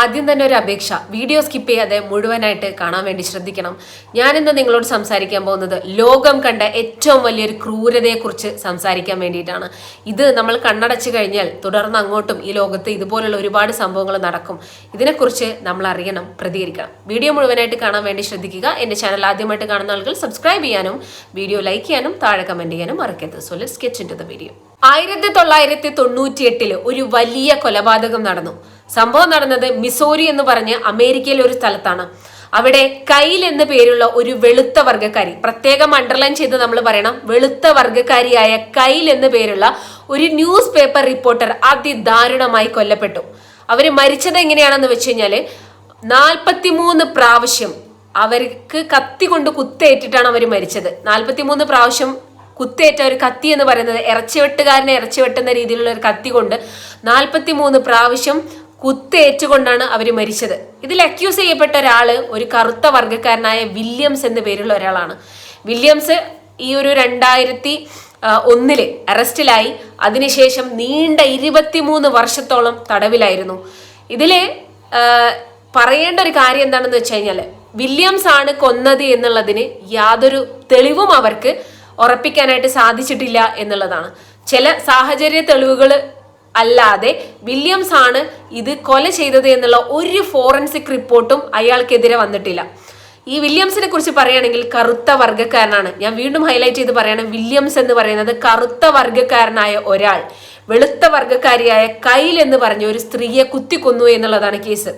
ആദ്യം തന്നെ ഒരു അപേക്ഷ. വീഡിയോ സ്കിപ്പ് ചെയ്യാതെ മുഴുവനായിട്ട് കാണാൻ വേണ്ടി ശ്രദ്ധിക്കണം. ഞാനിന്ന് നിങ്ങളോട് സംസാരിക്കാൻ പോകുന്നത് ലോകം കണ്ട ഏറ്റവും വലിയൊരു ക്രൂരതയെക്കുറിച്ച് സംസാരിക്കാൻ വേണ്ടിയിട്ടാണ്. ഇത് നമ്മൾ കണ്ണടച്ചു കഴിഞ്ഞാൽ തുടർന്ന് അങ്ങോട്ടും ഈ ലോകത്ത് ഇതുപോലുള്ള ഒരുപാട് സംഭവങ്ങൾ നടക്കും. ഇതിനെക്കുറിച്ച് നമ്മൾ അറിയണം പ്രതികരിക്കണം. വീഡിയോ മുഴുവനായിട്ട് കാണാൻ വേണ്ടി ശ്രദ്ധിക്കുക. എന്റെ ചാനൽ ആദ്യമായിട്ട് കാണുന്ന ആളുകൾ സബ്സ്ക്രൈബ് ചെയ്യാനും വീഡിയോ ലൈക്ക് ചെയ്യാനും താഴെ കമന്റ് ചെയ്യാനും മറക്കരുത്. So let's get into the video ആയിരത്തി തൊള്ളായിരത്തി തൊണ്ണൂറ്റി എട്ടിൽ ഒരു വലിയ കൊലപാതകം നടന്നു. സംഭവം നടന്നത് മിസോറി എന്ന് പറഞ്ഞ് അമേരിക്കയിലെ ഒരു സ്ഥലത്താണ്. അവിടെ കൈൽ എന്ന പേരുള്ള ഒരു വെളുത്ത വർഗക്കാരി പ്രത്യേകം അണ്ടർലൈൻ ചെയ്ത് നമ്മൾ പറയണം വെളുത്ത വർഗക്കാരിയായ കൈൽ എന്ന പേരുള്ള ഒരു ന്യൂസ് പേപ്പർ റിപ്പോർട്ടർ അതിദാരുണമായി കൊല്ലപ്പെട്ടു. അവർ മരിച്ചത് എങ്ങനെയാണെന്ന് വെച്ച് കഴിഞ്ഞാൽ നാൽപ്പത്തിമൂന്ന് പ്രാവശ്യം അവർക്ക് കത്തി കൊണ്ട് കുത്തേറ്റിട്ടാണ് അവർ മരിച്ചത്. നാൽപ്പത്തിമൂന്ന് പ്രാവശ്യം കുത്തേറ്റ ഒരു കത്തി എന്ന് പറയുന്നത് ഇറച്ചി വെട്ടുകാരനെ ഇറച്ചി വെട്ടുന്ന രീതിയിലുള്ള ഒരു കത്തി കൊണ്ട് നാൽപ്പത്തി മൂന്ന് പ്രാവശ്യം കുത്തേറ്റുകൊണ്ടാണ് അവർ മരിച്ചത്. ഇതിൽ അക്യൂസ് ചെയ്യപ്പെട്ട ഒരാൾ ഒരു കറുത്ത വർഗക്കാരനായ വില്യംസ് എന്ന പേരുള്ള ഒരാളാണ്. വില്യംസ് ഈ ഒരു രണ്ടായിരത്തി ഒന്നിൽ അറസ്റ്റിലായി. അതിനുശേഷം നീണ്ട ഇരുപത്തിമൂന്ന് വർഷത്തോളം തടവിലായിരുന്നു. ഇതിൽ പറയേണ്ട ഒരു കാര്യം എന്താണെന്ന് വെച്ച് കഴിഞ്ഞാൽ വില്യംസ് ആണ് കൊന്നത് എന്നുള്ളതിന് യാതൊരു തെളിവും അവർക്ക് ഉറപ്പിക്കാനായിട്ട് സാധിച്ചിട്ടില്ല എന്നുള്ളതാണ്. ചില സാഹചര്യ തെളിവുകൾ അല്ലാതെ വില്യംസ് ആണ് ഇത് കൊല ചെയ്തത് എന്നുള്ള ഒരു ഫോറൻസിക് റിപ്പോർട്ടും അയാൾക്കെതിരെ വന്നിട്ടില്ല. ഈ വില്യംസിനെ കുറിച്ച് പറയുകയാണെങ്കിൽ കറുത്ത വർഗക്കാരനാണ്. ഞാൻ വീണ്ടും ഹൈലൈറ്റ് ചെയ്ത് പറയണം വില്യംസ് എന്ന് പറയുന്നത് കറുത്ത വർഗക്കാരനായ ഒരാൾ വെളുത്ത വർഗക്കാരിയായ കൈൽ എന്ന് പറഞ്ഞ ഒരു സ്ത്രീയെ കുത്തിക്കൊന്നു എന്നുള്ളതാണ് കേസ്.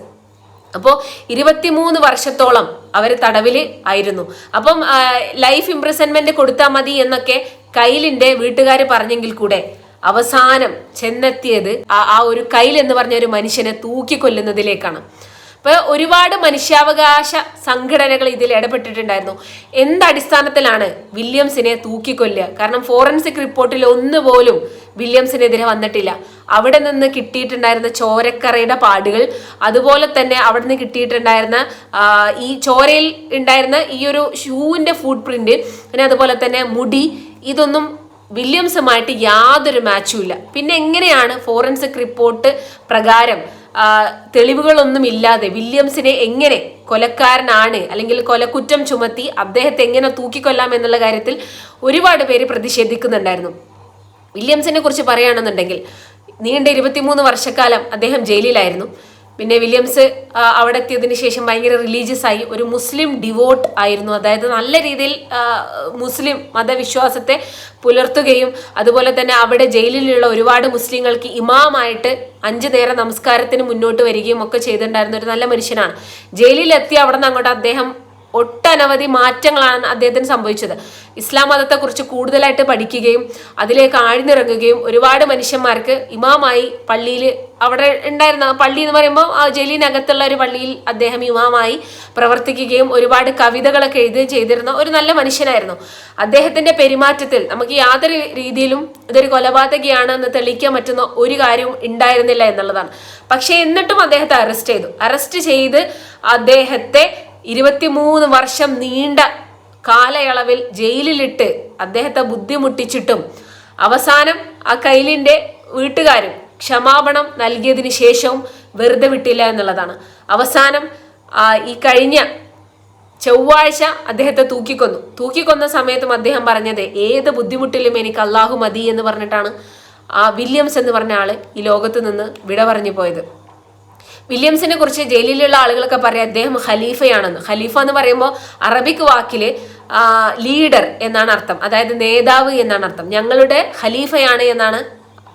അപ്പോൾ ഇരുപത്തിമൂന്ന് വർഷത്തോളം അവർ തടവിൽ ആയിരുന്നു. അപ്പം ലൈഫ് ഇംപ്രസൻമെന്റ് കൊടുത്താൽ മതി എന്നൊക്കെ കൈലിന്റെ വീട്ടുകാർ പറഞ്ഞെങ്കിൽ കൂടെ അവസാനം ചെന്നെത്തിയത് ആ ആ ഒരു കയ്യിൽ എന്ന് പറഞ്ഞ ഒരു മനുഷ്യനെ തൂക്കിക്കൊല്ലുന്നതിലേക്കാണ് അപ്പൊ ഒരുപാട് മനുഷ്യാവകാശ സംഘടനകൾ ഇതിൽ ഇടപെട്ടിട്ടുണ്ടായിരുന്നു. എന്തടിസ്ഥാനത്തിലാണ് വില്യംസിനെ തൂക്കിക്കൊല്ലുക കാരണം ഫോറൻസിക് റിപ്പോർട്ടിൽ ഒന്നുപോലും വില്യംസിനെതിരെ വന്നിട്ടില്ല. അവിടെ നിന്ന് കിട്ടിയിട്ടുണ്ടായിരുന്ന ചോരക്കറയുടെ പാടുകൾ അതുപോലെ തന്നെ അവിടെ നിന്ന് കിട്ടിയിട്ടുണ്ടായിരുന്ന ഈ ചോരയിൽ ഉണ്ടായിരുന്ന ഈ ഒരു ഷൂവിന്റെ ഫുട് പ്രിന്റ് പിന്നെ അതുപോലെ തന്നെ മുടി ഇതൊന്നും വില്യംസുമായിട്ട് യാതൊരു മാച്ചും ഇല്ല. പിന്നെ എങ്ങനെയാണ് ഫോറൻസിക് റിപ്പോർട്ട് പ്രകാരം തെളിവുകളൊന്നും ഇല്ലാതെ വില്യംസിനെ എങ്ങനെ കൊലക്കാരനാണ് അല്ലെങ്കിൽ കൊലക്കുറ്റം ചുമത്തി അദ്ദേഹത്തെ എങ്ങനെ തൂക്കിക്കൊല്ലാം എന്നുള്ള കാര്യത്തിൽ ഒരുപാട് പേര് പ്രതിഷേധിക്കുന്നുണ്ടായിരുന്നു. വില്യംസിനെ കുറിച്ച് പറയുകയാണെന്നുണ്ടെങ്കിൽ നീണ്ട ഇരുപത്തിമൂന്ന് വർഷക്കാലം അദ്ദേഹം ജയിലിലായിരുന്നു. പിന്നെ വില്യംസ് അവിടെ എത്തിയതിന് ശേഷം ഭയങ്കര റിലീജിയസ് ആയി. ഒരു മുസ്ലിം ഡിവോട്ട് ആയിരുന്നു. അതായത് നല്ല രീതിയിൽ മുസ്ലിം മതവിശ്വാസത്തെ പുലർത്തുകയും അതുപോലെ തന്നെ അവിടെ ജയിലിലുള്ള ഒരുപാട് മുസ്ലിങ്ങൾക്ക് ഇമാമായിട്ട് അഞ്ചു നേരം നമസ്കാരത്തിന് മുന്നോട്ട് വരികയും ഒക്കെ ചെയ്തിട്ടുണ്ടായിരുന്ന ഒരു നല്ല മനുഷ്യനാണ്. ജയിലിലെത്തി അവിടെ നിന്ന് അങ്ങോട്ട് അദ്ദേഹം ഒട്ടനവധി മാറ്റങ്ങളാണ് അദ്ദേഹത്തിന് സംഭവിച്ചത്. ഇസ്ലാം മതത്തെക്കുറിച്ച് കൂടുതലായിട്ട് പഠിക്കുകയും അതിലേക്ക് ആഴ്ന്നിറങ്ങുകയും ഒരുപാട് മനുഷ്യന്മാർക്ക് ഇമാമായി പള്ളിയിൽ അവിടെ ഉണ്ടായിരുന്ന പള്ളി എന്ന് പറയുമ്പോൾ ആ ജയിലിനകത്തുള്ള ഒരു പള്ളിയിൽ അദ്ദേഹം ഇമാമായി പ്രവർത്തിക്കുകയും ഒരുപാട് കവിതകളൊക്കെ എഴുതുകയും ചെയ്തിരുന്ന ഒരു നല്ല മനുഷ്യനായിരുന്നു. അദ്ദേഹത്തിന്റെ പെരുമാറ്റത്തിൽ നമുക്ക് യാതൊരു രീതിയിലും ഇതൊരു കൊലപാതകയാണ് എന്ന് തെളിയിക്കാൻ പറ്റുന്ന ഒരു കാര്യവും ഉണ്ടായിരുന്നില്ല എന്നുള്ളതാണ്. പക്ഷേ എന്നിട്ടും അദ്ദേഹത്തെ അറസ്റ്റ് ചെയ്തു. അറസ്റ്റ് ചെയ്ത് അദ്ദേഹത്തെ ഇരുപത്തിമൂന്ന് വർഷം നീണ്ട കാലയളവിൽ ജയിലിലിട്ട് അദ്ദേഹത്തെ ബുദ്ധിമുട്ടിച്ചിട്ടും അവസാനം ആ കൈലിന്റെ വീട്ടുകാരും ക്ഷമാപണം നൽകിയതിന് ശേഷവും വെറുതെ വിട്ടില്ല എന്നുള്ളതാണ്. അവസാനം ഈ കഴിഞ്ഞ ചൊവ്വാഴ്ച അദ്ദേഹത്തെ തൂക്കിക്കൊന്നു. തൂക്കിക്കൊന്ന സമയത്തും അദ്ദേഹം പറഞ്ഞത് ഏത് ബുദ്ധിമുട്ടിലും എനിക്ക് അള്ളാഹു മതി എന്ന് പറഞ്ഞിട്ടാണ് ആ വില്യംസ് എന്ന് പറഞ്ഞ ആൾ ഈ ലോകത്ത് നിന്ന് വിട പറഞ്ഞു പോയത്. വില്യംസിനെ കുറിച്ച് ജയിലിലുള്ള ആളുകളൊക്കെ പറയാം അദ്ദേഹം ഖലീഫയാണെന്ന്. ഖലീഫ എന്ന് പറയുമ്പോൾ അറബിക് വാക്കിൽ ലീഡർ എന്നാണ് അർത്ഥം. അതായത് നേതാവ് എന്നാണ് അർത്ഥം. ഞങ്ങളുടെ ഖലീഫയാണ് എന്നാണ്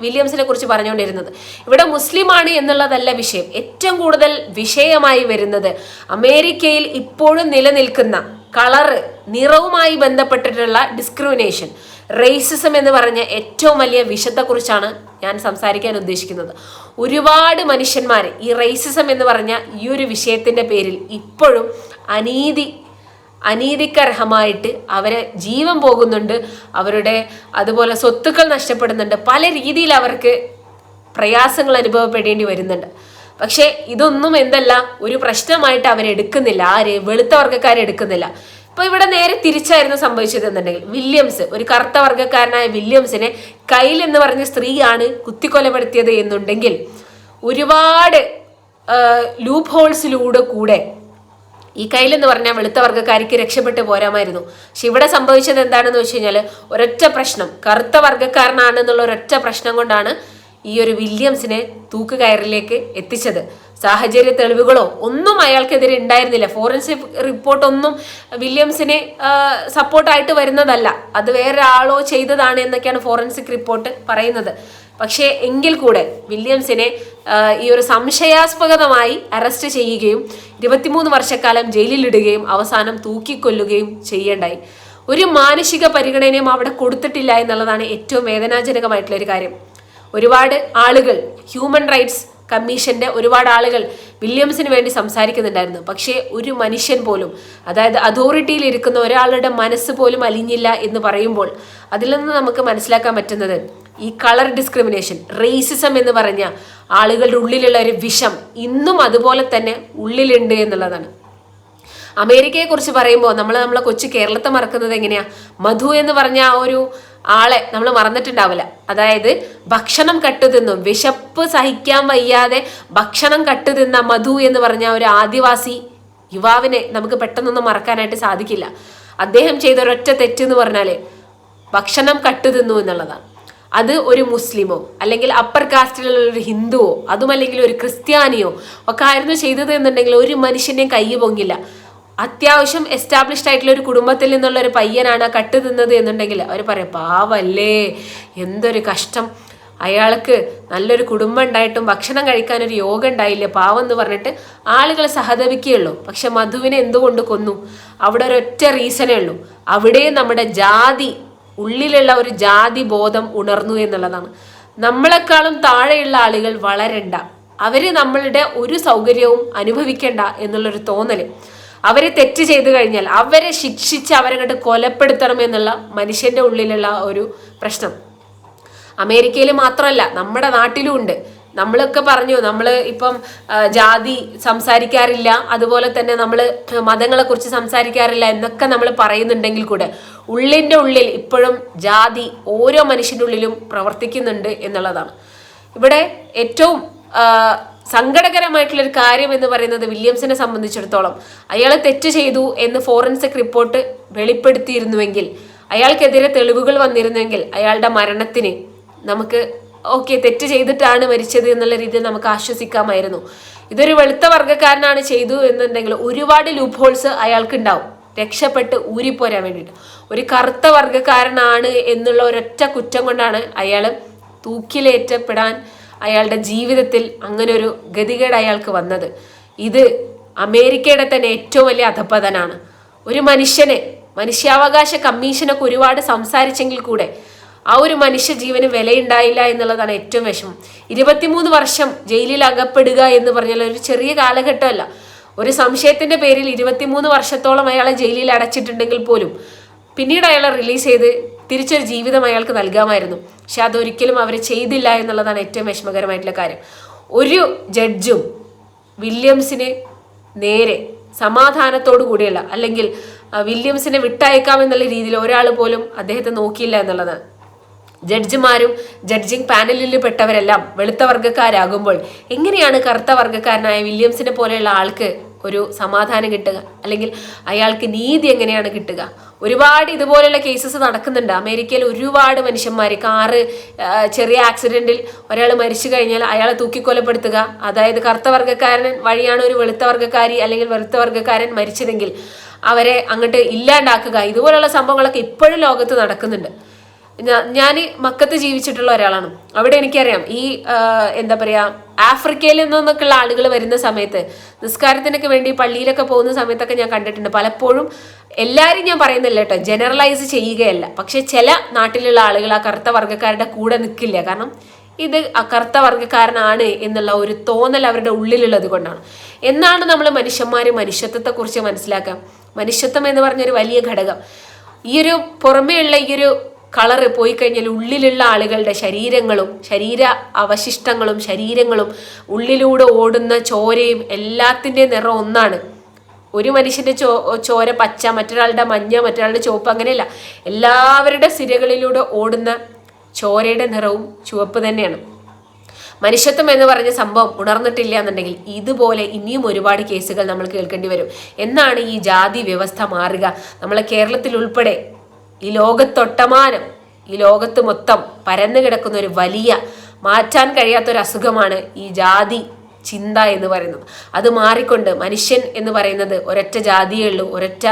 വില്യംസിനെ കുറിച്ച് പറഞ്ഞുകൊണ്ടിരുന്നത്. ഇവിടെ മുസ്ലിമാണ് എന്നുള്ളതല്ല വിഷയം. ഏറ്റവും കൂടുതൽ വിഷയമായി വരുന്നത് അമേരിക്കയിൽ ഇപ്പോഴും നിലനിൽക്കുന്ന കളറ് നിറവുമായി ബന്ധപ്പെട്ടിട്ടുള്ള ഡിസ്ക്രിമിനേഷൻ റേസിസം എന്ന് പറഞ്ഞ ഏറ്റവും വലിയ വിഷത്തെക്കുറിച്ചാണ് ഞാൻ സംസാരിക്കാൻ ഉദ്ദേശിക്കുന്നത്. ഒരുപാട് മനുഷ്യന്മാർ ഈ റേസിസം എന്ന് പറഞ്ഞ ഈ ഒരു വിഷയത്തിന്റെ പേരിൽ ഇപ്പോഴും അനീതി അനീതിക്കർഹമായിട്ട് അവരെ ജീവൻ പോകുന്നുണ്ട്. അവരുടെ അതുപോലെ സ്വത്തുക്കൾ നഷ്ടപ്പെടുന്നുണ്ട്. പല രീതിയിൽ അവർക്ക് പ്രയാസങ്ങൾ അനുഭവപ്പെടേണ്ടി വരുന്നുണ്ട്. പക്ഷേ ഇതൊന്നും എന്തല്ല ഒരു പ്രശ്നമായിട്ട് അവരെടുക്കുന്നില്ല ആര്? വെളുത്ത വർഗക്കാരെടുക്കുന്നില്ല ഇപ്പൊ ഇവിടെ നേരെ തിരിച്ചായിരുന്നു സംഭവിച്ചത് എന്നുണ്ടെങ്കിൽ. വില്യംസ് ഒരു കറുത്ത വർഗക്കാരനായ വില്യംസിനെ കയ്യിൽ എന്ന് പറഞ്ഞ സ്ത്രീയാണ് കുത്തിക്കൊലപ്പെടുത്തിയത് എന്നുണ്ടെങ്കിൽ ഒരുപാട് ലൂപ്പ് ഹോൾസിലൂടെ കൂടെ ഈ കയ്യിൽ എന്ന് പറഞ്ഞാൽ വെളുത്ത വർഗക്കാരിക്ക് രക്ഷപ്പെട്ട് പോരാമായിരുന്നു. പക്ഷെ ഇവിടെ സംഭവിച്ചത് എന്താണെന്ന് വെച്ച് കഴിഞ്ഞാൽ ഒരൊറ്റ പ്രശ്നം. കറുത്ത വർഗക്കാരനാണെന്നുള്ള ഒരൊറ്റ പ്രശ്നം കൊണ്ടാണ് ഈ ഒരു വില്യംസിനെ തൂക്കുകയറിലേക്ക് എത്തിച്ചത്. സാഹചര്യ തെളിവുകളോ ഒന്നും അയാൾക്കെതിരെ ഉണ്ടായിരുന്നില്ല. ഫോറൻസിക് റിപ്പോർട്ടൊന്നും വില്യംസിനെ സപ്പോർട്ടായിട്ട് വരുന്നതല്ല. അത് വേറൊരാളോ ചെയ്തതാണ് എന്നൊക്കെയാണ് ഫോറൻസിക് റിപ്പോർട്ട് പറയുന്നത്. പക്ഷേ എങ്കിൽ കൂടെ വില്യംസിനെ ഈ ഒരു സംശയാസ്പദമായി അറസ്റ്റ് ചെയ്യുകയും ഇരുപത്തിമൂന്ന് വർഷക്കാലം ജയിലിലിടുകയും അവസാനം തൂക്കിക്കൊല്ലുകയും ചെയ്യേണ്ടായി. ഒരു മാനസിക പരിഗണനയും അവിടെ കൊടുത്തിട്ടില്ല എന്നുള്ളതാണ് ഏറ്റവും വേദനാജനകമായിട്ടുള്ള ഒരു കാര്യം. ഒരുപാട് ആളുകൾ ഹ്യൂമൻ റൈറ്റ്സ് കമ്മീഷന്റെ ഒരുപാട് ആളുകൾ വില്യംസിന് വേണ്ടി സംസാരിക്കുന്നുണ്ടായിരുന്നു. പക്ഷേ ഒരു മനുഷ്യൻ പോലും അതായത് അതോറിറ്റിയിൽ ഇരിക്കുന്ന ഒരാളുടെ മനസ്സ് പോലും അലിഞ്ഞില്ല എന്ന് പറയുമ്പോൾ അതിൽ നിന്ന് നമുക്ക് മനസ്സിലാക്കാൻ പറ്റുന്നത് ഈ കളർ ഡിസ്ക്രിമിനേഷൻ റേസിസം എന്ന് പറഞ്ഞ ആളുകളുടെ ഉള്ളിലുള്ള ഒരു വിഷം ഇന്നും അതുപോലെ തന്നെ ഉള്ളിലുണ്ട് എന്നുള്ളതാണ്. അമേരിക്കയെക്കുറിച്ച് പറയുമ്പോൾ നമ്മൾ നമ്മളെ കൊച്ചു കേരളത്തെ മറക്കുന്നത് എങ്ങനെയാ? മധു എന്ന് പറഞ്ഞ ആ ഒരു ആളെ നമ്മൾ മറന്നിട്ടുണ്ടാവില്ല. അതായത് ഭക്ഷണം കട്ടു തിന്നും വിശപ്പ് സഹിക്കാൻ വയ്യാതെ ഭക്ഷണം കട്ടു തിന്ന മധു എന്ന് പറഞ്ഞ ഒരു ആദിവാസി യുവാവിനെ നമുക്ക് പെട്ടെന്നൊന്നും മറക്കാനായിട്ട് സാധിക്കില്ല. അദ്ദേഹം ചെയ്ത ഒരൊറ്റ തെറ്റെന്ന് പറഞ്ഞാൽ ഭക്ഷണം കട്ടു തിന്നു എന്നുള്ളതാണ്. അത് ഒരു മുസ്ലിമോ അല്ലെങ്കിൽ അപ്പർ കാസ്റ്റിലുള്ള ഒരു ഹിന്ദുവോ അതുമല്ലെങ്കിൽ ഒരു ക്രിസ്ത്യാനിയോ ഒക്കെ ആയിരുന്നു ചെയ്തത് എന്നുണ്ടെങ്കിൽ ഒരു മനുഷ്യനെയും കൈ പൊങ്ങില്ല. അത്യാവശ്യം എസ്റ്റാബ്ലിഷ്ഡ് ആയിട്ടുള്ള ഒരു കുടുംബത്തിൽ നിന്നുള്ള ഒരു പയ്യനാണ് കട്ട് തിന്നത് എന്നുണ്ടെങ്കിൽ അവർ പറയും പാവല്ലേ എന്തൊരു കഷ്ടം. അയാൾക്ക് നല്ലൊരു കുടുംബം ഉണ്ടായിട്ടും ഭക്ഷണം കഴിക്കാൻ ഒരു യോഗം ഉണ്ടായില്ല പാവം എന്ന് പറഞ്ഞിട്ട് ആളുകൾ സഹതപിക്കുകയുള്ളൂ. പക്ഷെ മധുവിനെ എന്തുകൊണ്ട് കൊന്നു? അവിടെ ഒരൊറ്റ റീസണേ ഉള്ളൂ. അവിടെ നമ്മുടെ ജാതി ഉള്ളിലുള്ള ഒരു ജാതി ബോധം ഉണർന്നു എന്നുള്ളതാണ്. നമ്മളെക്കാളും താഴെയുള്ള ആളുകൾ വളരണ്ട. അവർ നമ്മളുടെ ഒരു സൗകര്യവും അനുഭവിക്കണ്ട എന്നുള്ളൊരു തോന്നൽ. അവരെ തെറ്റ് ചെയ്തു കഴിഞ്ഞാൽ അവരെ ശിക്ഷിച്ച് അവരെ കണ്ട് കൊലപ്പെടുത്തണം എന്നുള്ള മനുഷ്യന്റെ ഉള്ളിലുള്ള ഒരു പ്രശ്നം. അമേരിക്കയിൽ മാത്രമല്ല നമ്മുടെ നാട്ടിലും ഉണ്ട്. നമ്മളൊക്കെ പറഞ്ഞു നമ്മൾ ഇപ്പം ജാതി സംസാരിക്കാറില്ല അതുപോലെ തന്നെ നമ്മൾ മതങ്ങളെക്കുറിച്ച് സംസാരിക്കാറില്ല എന്നൊക്കെ നമ്മൾ പറയുന്നുണ്ടെങ്കിൽ കൂടെ ഉള്ളിന്റെ ഉള്ളിൽ ഇപ്പോഴും ജാതി ഓരോ മനുഷ്യന്റെ ഉള്ളിലും പ്രവർത്തിക്കുന്നുണ്ട് എന്നുള്ളതാണ്. ഇവിടെ ഏറ്റവും സങ്കടകരമായിട്ടുള്ള ഒരു കാര്യം എന്ന് പറയുന്നത് വില്യംസിനെ സംബന്ധിച്ചിടത്തോളം. അയാൾ തെറ്റ് ചെയ്തു എന്ന് ഫോറൻസിക് റിപ്പോർട്ട് വെളിപ്പെടുത്തിയിരുന്നുവെങ്കിൽ അയാൾക്കെതിരെ തെളിവുകൾ വന്നിരുന്നെങ്കിൽ അയാളുടെ മരണത്തിന് നമുക്ക് ഓക്കെ തെറ്റ് ചെയ്തിട്ടാണ് മരിച്ചത് എന്നുള്ള രീതിയിൽ നമുക്ക് ആശ്വസിക്കാമായിരുന്നു. ഇതൊരു വെളുത്ത വർഗക്കാരനാണ് ചെയ്തു എന്നുണ്ടെങ്കിൽ ഒരുപാട് ലൂപ്പ് ഹോൾസ് അയാൾക്ക് ഉണ്ടാവും രക്ഷപ്പെട്ട് ഊരിപ്പോരാൻ വേണ്ടിയിട്ട്. ഒരു കറുത്ത വർഗക്കാരനാണ് എന്നുള്ള ഒരൊറ്റ കുറ്റം കൊണ്ടാണ് അയാൾ തൂക്കിലേറ്റപ്പെടാൻ അയാളുടെ ജീവിതത്തിൽ അങ്ങനെ ഒരു ഗതികേട് അയാൾക്ക് വന്നത്. ഇത് അമേരിക്കയുടെ തന്നെ ഏറ്റവും വലിയ അധപ്പതനാണ് ഒരു മനുഷ്യനെ മനുഷ്യാവകാശ കമ്മീഷനൊക്കെ ഒരുപാട് സംസാരിച്ചെങ്കിൽ കൂടെ ആ ഒരു മനുഷ്യ ജീവന് വിലയുണ്ടായില്ല എന്നുള്ളതാണ് ഏറ്റവും വിഷമം. ഇരുപത്തിമൂന്ന് വർഷം ജയിലിൽ അകപ്പെടുക എന്ന് പറഞ്ഞാൽ ഒരു ചെറിയ കാലഘട്ടമല്ല. ഒരു സംശയത്തിന്റെ പേരിൽ ഇരുപത്തിമൂന്ന് വർഷത്തോളം അയാളെ ജയിലിൽ അടച്ചിട്ടുണ്ടെങ്കിൽ പോലും പിന്നീട് അയാളെ റിലീസ് ചെയ്ത് തിരിച്ചൊരു ജീവിതം അയാൾക്ക് നൽകാമായിരുന്നു. പക്ഷെ അതൊരിക്കലും അവർ ചെയ്തില്ല എന്നുള്ളതാണ് ഏറ്റവും വിഷമകരമായിട്ടുള്ള കാര്യം. ഒരു ജഡ്ജും വില്യംസിന് നേരെ സമാധാനത്തോടു കൂടിയുള്ള അല്ലെങ്കിൽ വില്യംസിനെ വിട്ടയക്കാം എന്നുള്ള രീതിയിൽ ഒരാൾ പോലും അദ്ദേഹത്തെ നോക്കിയില്ല എന്നുള്ളതാണ്. ജഡ്ജിമാരും ജഡ്ജിങ് പാനലിൽ പെട്ടവരെല്ലാം വെളുത്ത വർഗക്കാരാകുമ്പോൾ എങ്ങനെയാണ് കറുത്ത വർഗക്കാരനായ വില്യംസിനെ പോലെയുള്ള ആൾക്ക് ഒരു സമാധാനം കിട്ടുക. അല്ലെങ്കിൽ അയാൾക്ക് നീതി എങ്ങനെയാണ് കിട്ടുക. ഒരുപാട് ഇതുപോലെയുള്ള കേസസ് നടക്കുന്നുണ്ട്. അമേരിക്കയിൽ ഒരുപാട് മനുഷ്യന്മാർ കാറ് ചെറിയ ആക്സിഡന്റിൽ ഒരാൾ മരിച്ചു കഴിഞ്ഞാൽ അയാളെ തൂക്കിക്കൊലപ്പെടുത്തുക. അതായത് കറുത്ത വർഗക്കാരൻ വഴിയാണ് ഒരു വെളുത്ത വർഗക്കാരി അല്ലെങ്കിൽ വെളുത്ത വർഗക്കാരൻ മരിച്ചതെങ്കിൽ അവരെ അങ്ങോട്ട് ഇല്ലാണ്ടാക്കുക. ഇതുപോലുള്ള സംഭവങ്ങളൊക്കെ ഇപ്പോഴും ലോകത്ത് നടക്കുന്നുണ്ട്. ഞാൻ മക്കത്ത് ജീവിച്ചിട്ടുള്ള ഒരാളാണ്. അവിടെ എനിക്കറിയാം ഈ എന്താ പറയുക ആഫ്രിക്കയിൽ നിന്നൊക്കെയുള്ള ആളുകൾ വരുന്ന സമയത്ത് നിസ്കാരത്തിനൊക്കെ വേണ്ടി പള്ളിയിലൊക്കെ പോകുന്ന സമയത്തൊക്കെ ഞാൻ കണ്ടിട്ടുണ്ട്. പലപ്പോഴും എല്ലാവരും ഞാൻ പറയുന്നില്ല കേട്ടോ ജനറലൈസ് ചെയ്യുകയല്ല. പക്ഷെ ചില നാട്ടിലുള്ള ആളുകൾ ആ കറുത്ത വർഗക്കാരുടെ കൂടെ നിൽക്കില്ല കാരണം ഇത് അകർത്ത വർഗക്കാരനാണ് എന്നുള്ള ഒരു തോന്നൽ അവരുടെ ഉള്ളിലുള്ളത് കൊണ്ടാണ്. എന്നാണ് നമ്മൾ മനുഷ്യന്മാർ മനുഷ്യത്വത്തെക്കുറിച്ച് മനസ്സിലാക്കുക. മനുഷ്യത്വം എന്ന് പറഞ്ഞൊരു വലിയ ഘടകം. ഈ ഒരു പുറമേയുള്ള ഈ ഒരു കളറ് പോയി കഴിഞ്ഞാൽ ഉള്ളിലുള്ള ആളുകളുടെ ശരീരങ്ങളും ശരീര അവശിഷ്ടങ്ങളും ശരീരങ്ങളും ഉള്ളിലൂടെ ഓടുന്ന ചോരയും എല്ലാത്തിന്റെയും നിറം ഒന്നാണ്. ഒരു മനുഷ്യന്റെ ചോ ചോര പച്ച മറ്റൊരാളുടെ മഞ്ഞ മറ്റൊരാളുടെ ചുവപ്പ് അങ്ങനെയല്ല. എല്ലാവരുടെ സിരകളിലൂടെ ഓടുന്ന ചോരയുടെ നിറവും ചുവപ്പ് തന്നെയാണ്. മനുഷ്യത്വം എന്ന് പറഞ്ഞ സംഭവം ഉണർന്നിട്ടില്ല എന്നുണ്ടെങ്കിൽ ഇതുപോലെ ഇനിയും ഒരുപാട് കേസുകൾ നമ്മൾ കേൾക്കേണ്ടി വരും. എന്നാണ് ഈ ജാതി വ്യവസ്ഥ മാറുക. നമ്മളെ കേരളത്തിൽ ഉൾപ്പെടെ ഈ ലോകത്തൊട്ടമാനം ഈ ലോകത്ത് മൊത്തം പരന്നു കിടക്കുന്ന ഒരു വലിയ മാറ്റാൻ കഴിയാത്ത ഒരു അസുഖമാണ് ഈ ജാതി ചിന്ത എന്ന് പറയുന്നത്. അത് മാറിക്കൊണ്ട് മനുഷ്യൻ എന്ന് പറയുന്നത് ഒരൊറ്റ ജാതിയേ ഉള്ളൂ ഒരൊറ്റ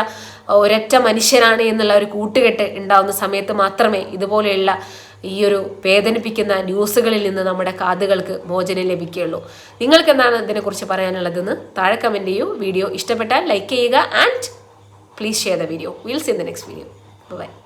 ഒരൊറ്റ മനുഷ്യനാണ് എന്നുള്ള ഒരു കൂട്ടുകെട്ട് ഉണ്ടാവുന്ന സമയത്ത് മാത്രമേ ഇതുപോലെയുള്ള ഈ ഒരു വേദനിപ്പിക്കുന്ന ന്യൂസുകളിൽ നിന്ന് നമ്മുടെ കാതുകൾക്ക് മോചനം ലഭിക്കുകയുള്ളൂ. നിങ്ങൾക്ക് എന്താണ് ഇതിനെക്കുറിച്ച് പറയാനുള്ളതെന്ന് താഴെ കമന്റ് ചെയ്യൂ. വീഡിയോ ഇഷ്ടപ്പെട്ടാൽ ലൈക്ക് ചെയ്യുക and please share the video will see in the next video bye bye